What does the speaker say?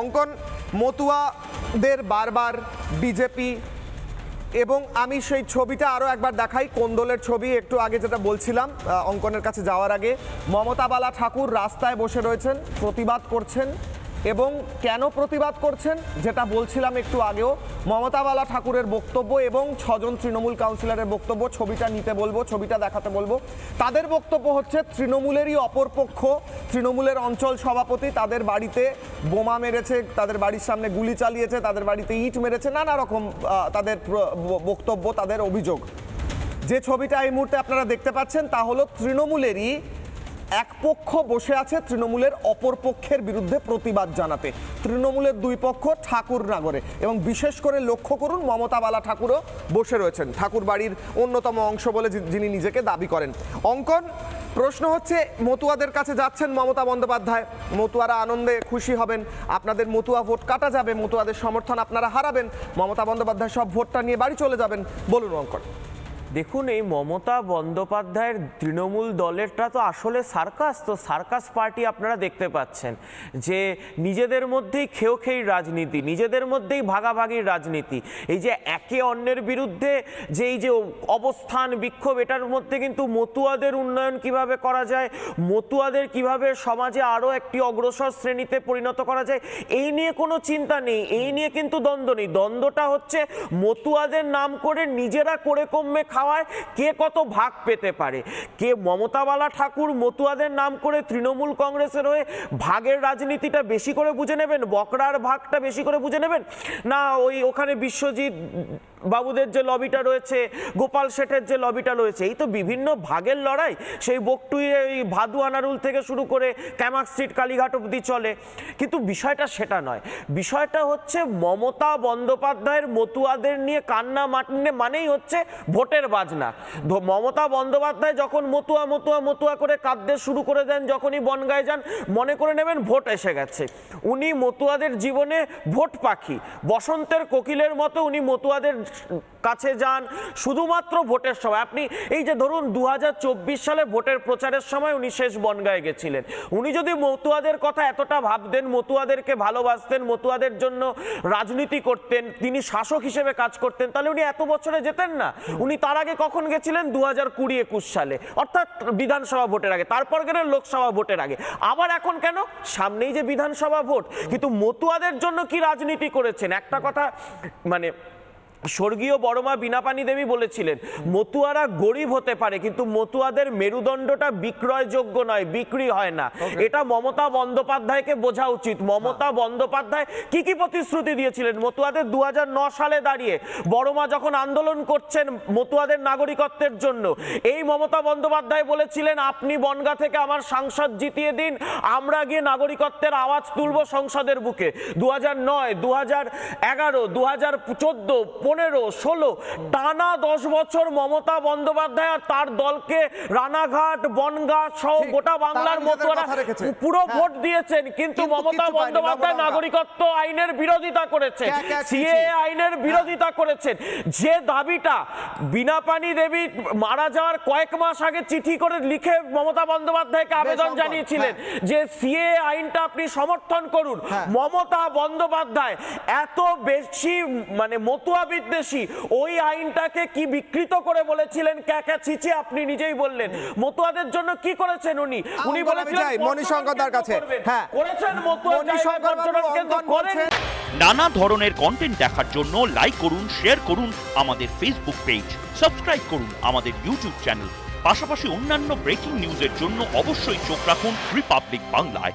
অঙ্কন মতুয়াদের বারবার বিজেপি এবং আমি সেই ছবিটা আরও একবার দেখাই, কোন্দলের ছবি, একটু আগে যেটা বলছিলাম অঙ্কনের কাছে যাওয়ার আগে। মমতা বালা ঠাকুর রাস্তায় বসে রয়েছেন, প্রতিবাদ করছেন। এবং কেন প্রতিবাদ করছেন? যেটা বলছিলাম একটু আগেও, মমতা বালা ঠাকুরের বক্তব্য এবং ছজন তৃণমূল কাউন্সিলরের বক্তব্য, ছবিটা নিতে বলব, ছবিটা দেখাতে বলব। তাদের বক্তব্য হচ্ছে, তৃণমূলেরই অপরপক্ষ, তৃণমূলের অঞ্চল সভাপতি, তাদের বাড়িতে বোমা মেরেছে, তাদের বাড়ির সামনে গুলি চালিয়েছে, তাদের বাড়িতে ইট মেরেছে, নানা রকম তাদের বক্তব্য, তাদের অভিযোগ। যে ছবিটা এই মুহূর্তে আপনারা দেখতে পাচ্ছেন, তা হলো তৃণমূলেরই এক পক্ষ বসে আছে তৃণমূলের অপর পক্ষের বিরুদ্ধে প্রতিবাদ জানাতে। তৃণমূলের দুই পক্ষ ঠাকুর নগরে এবং বিশেষ করে লক্ষ্য করুন মমতা বালা ঠাকুরও বসে রয়েছেন। ঠাকুর বাড়ির অন্যতম অংশ বলে যিনি নিজেকে দাবি করেন। অঙ্কন, প্রশ্ন হচ্ছে, মতুয়াদের কাছে যাচ্ছেন মমতা বন্দ্যোপাধ্যায়। মতুয়ারা আনন্দে খুশি হবেন। আপনাদের মতুয়া ভোট কাটা যাবে। মতুয়াদের সমর্থন আপনারা হারাবেন। মমতা বন্দ্যোপাধ্যায় সব ভোটটা নিয়ে বাড়ি চলে যাবেন। বলুন অঙ্কন। দেখুন, এই মমতা বন্দ্যোপাধ্যায়ের তৃণমূল দলেরটা তো আসলে সার্কাস, তো সার্কাস পার্টি আপনারা দেখতে পাচ্ছেন। যে নিজেদের মধ্যেই খেও খেই রাজনীতি, নিজেদের মধ্যেই ভাগাভাগির রাজনীতি। এই যে একে অন্যের বিরুদ্ধে যে এই যে অবস্থান বিক্ষোভ, এটার মধ্যে কিন্তু মতুয়াদের উন্নয়ন কীভাবে করা যায়, মতুয়াদের কীভাবে সমাজে আরও একটি অগ্রসর শ্রেণীতে পরিণত করা যায়, এই নিয়ে কোনো চিন্তা নেই, এই নিয়ে কিন্তু দ্বন্দ্ব নেই। দ্বন্দ্বটা হচ্ছে মতুয়াদের নাম করে নিজেরা করে কমবে খাওয়ায় কে কত ভাগ পেতে পারে? কে মমতাবালা ঠাকুর মতুয়াদের নাম করে তৃণমূল কংগ্রেসের হয়ে ভাগের রাজনীতিটা বেশি করে বুঝে নেবেন? বকরার ভাগটা বেশি করে বুঝে নেবেন? না, ওই ওখানে বিশ্বজিৎ বাবুদের যে লবিটা রয়েছে, গোপাল শেঠের যে লবিটা রয়েছে, এই তো বিভিন্ন ভাগের লড়াই। সেই বকটুই এই ভাদু আনারুল থেকে শুরু করে ক্যামাক স্ট্রিট, কালীঘাট অবধি চলে। কিন্তু বিষয়টা সেটা নয়। বিষয়টা হচ্ছে মমতা বন্দ্যোপাধ্যায়ের মতুয়াদের নিয়ে কান্না মাটনে মানেই হচ্ছে ভোটের বাজনা। মমতা বন্দ্যোপাধ্যায় যখন মতুয়া মতুয়া মতুয়া করে কাঁদতে শুরু করে দেন, যখনই বনগায় যান, মনে করে নেবেন ভোট এসে গেছে। উনি মতুয়াদের জীবনে ভোট পাখি। বসন্তের কোকিলের মতো উনি মতুয়াদের কাছে যান। শুধুমাত্র ভোটের সময়। আপনি এই যে ধরুন দু হাজার চব্বিশ সালে ভোটের প্রচারের সময় উনি শেষ বনগায় গেছিলেন। উনি যদি মতুয়াদের কথা এতটা ভাবতেন, মতুয়াদেরকে ভালোবাসতেন, মতুয়াদের জন্য রাজনীতি করতেন, তিনি শাসক হিসেবে কাজ করতেন, তাহলে উনি এত বছরে যেতেন না। উনি তার আগে কখন গেছিলেন? দু হাজার কুড়ি একুশ সালে। অর্থাৎ বিধানসভা ভোটের আগে। তারপর গেলেন লোকসভা ভোটের আগে। আবার এখন কেন? সামনেই যে বিধানসভা ভোট। কিন্তু মতুয়াদের জন্য কি রাজনীতি করেছেন? একটা কথা মানে স্বর্গীয় বড়মা বিনাপানি দেবী বলেছিলেন মতুয়ারা গরিব হতে পারে কিন্তু মতুয়াদের মেরুদণ্ডটা বিক্রয়যোগ্য নয় বিক্রি হয় না। এটা মমতা বন্দ্যোপাধ্যায়কে বোঝা উচিত। মমতা বন্দ্যোপাধ্যায় কি কি প্রতিশ্রুতি দিয়েছিলেন? মতুয়াদের দু সালে দাঁড়িয়ে বড়মা যখন আন্দোলন করছেন মতুয়াদের নাগরিকত্বের জন্য এই মমতা বন্দ্যোপাধ্যায় বলেছিলেন আপনি বনগা থেকে আমার সাংসদ জিতিয়ে দিন আমরা গিয়ে নাগরিকত্বের আওয়াজ তুলব সংসদের বুকে। দু হাজার নয় দু হাজার এগারো দু হাজার চোদ্দ পনেরো ষোলো টানা দশ বছর মমতা বন্দ্যোপাধ্যায় আর তার দলকে রানাঘাট বনগা সহ গোটা বাংলার মতুয়ারা পুরো হ্যাঁ। ভোট দিয়েছেন কিন্তু মমতা বন্দ্যোপাধ্যায় নাগরিকত্ব আইনের বিরোধিতা করেছেন। ক্যা সিএ আইনের বিরোধিতা করেছেন। যে দাবিটা বিনাপানি দেবী মারা যাওয়ার কয়েক মাস আগে চিঠি করে লিখে মমতা বন্দ্যোপাধ্যায়কে আবেদন জানিয়েছিলেন যে সিএ আইনটা আপনি সমর্থন করুন। হ্যাঁ। মমতা বন্দ্যোপাধ্যায় এত বেশি মানে মতুয়া বিদ্বেষী ওই আইনটাকে কি বিকৃত করে বলেছিলেন? ক্যাকা ছিচি আপনি নিজেই বললেন। মতুয়াদের জন্য কি করেছেন উনি? উনি বলেছিলেন যাই, মণিশঙ্করদার কাছে। হ্যাঁ। করেছেন মতুয়া করেন। নানা ধরনের কন্টেন্ট দেখার জন্য লাইক করুন শেয়ার করুন আমাদের ফেসবুক পেজ সাবস্ক্রাইব করুন আমাদের ইউটিউব চ্যানেল পাশাপাশি অন্যান্য ব্রেকিং নিউজের জন্য অবশ্যই চোখ রাখুন রিপাবলিক বাংলায়